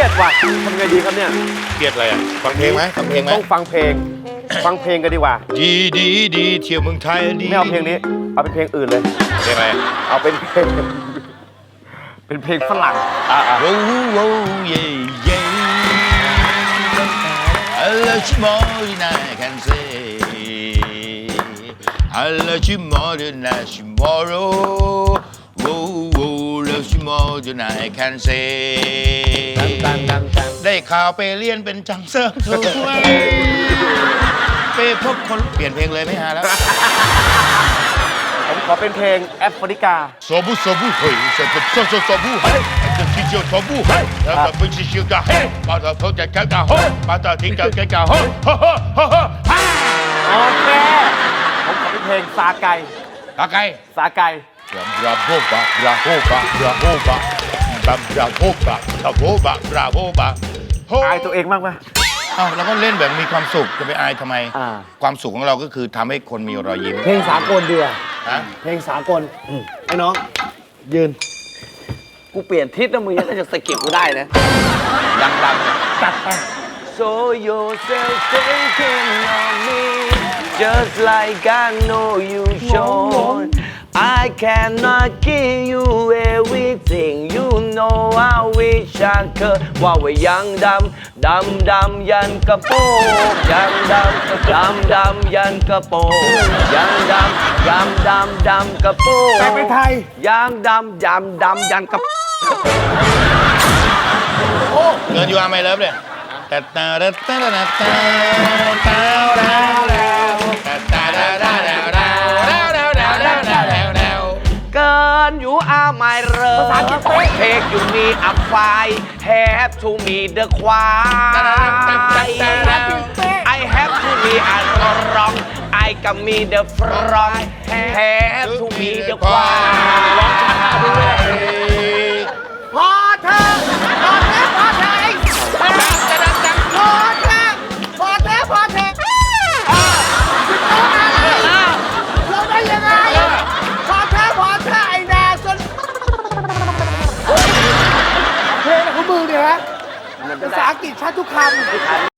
รียดว่ะทำไงดีครับเนี่ยเครียดอะไรอะ ฟังเพลงไหมฟังเพลงไหมต้องฟังเพลง ฟังเพลงกันดีกว่า ดีดีดีเที่ยวเมืองไทยดีไม่เอาเพลงนี้ เอาเป็นเพลงอื่นเลย เพลงอะไรเอาเป็นเพลง เป็นเพลงฝรั่ง อะอะโว้โว้เย่เย่ I love you more than I can say I love you more than I tomorrow Whoa, whoa, love you more than I can say ตันตันตันได้ข่าวไปเรียนเป็นจังเสริมสวยไปพบคนเปลี่ยนเพลงเลยไม่หาแล้ว ผมขอเป็นเพลงแอฟริกาโซบูโซบูเฮ้ยโซบูโซโซโซบูเฮ้ยจะคิดเจียวโซบูเฮ้ยแล้วก็เป็นชิชิกาเฮ้ยมาต่อเขาจะกันกาเฮ้ยมาต่อทิ้งกันกันกาเฮ้ยฮ่าฮ่าฮ่าฮ่าโอเค ผมขอเป็นเพลงซาไก ตาไก่ซาไก บราโวบาบราโวบาบราโวบาบัมบราโวบาบราโวบาบราโวบาอายตัวเองมากไหมเอ้าเราก็เล่นแบบมีความสุขจะไปอายทำไม อ่า ความสุขของเราก็คือทำให้คนมีรอยยิ้มเพลงสากลดีอะฮะเพลงสากลไอ้น้อง ยืน กูเปลี่ยนทิศแล้วมึงยังจะสะกิดกูได้นะ ดังจัดไป So yourself thinking of me just like I know you should I cannot give you everything you know I wish I could ว่าไว้ยังดำดำดำยันกระโปรงยังดำดำดำยันกระโปรงยังดำดำดำดำกระโปรงแต่เป็นไทย ยังดำยำดำยันกระโปรงๆเกินยูอาร์ไม่เลิฟเลยแต่ตาตาตาตาตาตาต เลยภาษาอังกฤษเป๊ะ Take you need a fly Have to meet the choir ภาษาอังกฤษเป๊ะ I have to be a rock I can meet the fly Have to meet the choir นะภาษาอังกฤษชัดทุกคำ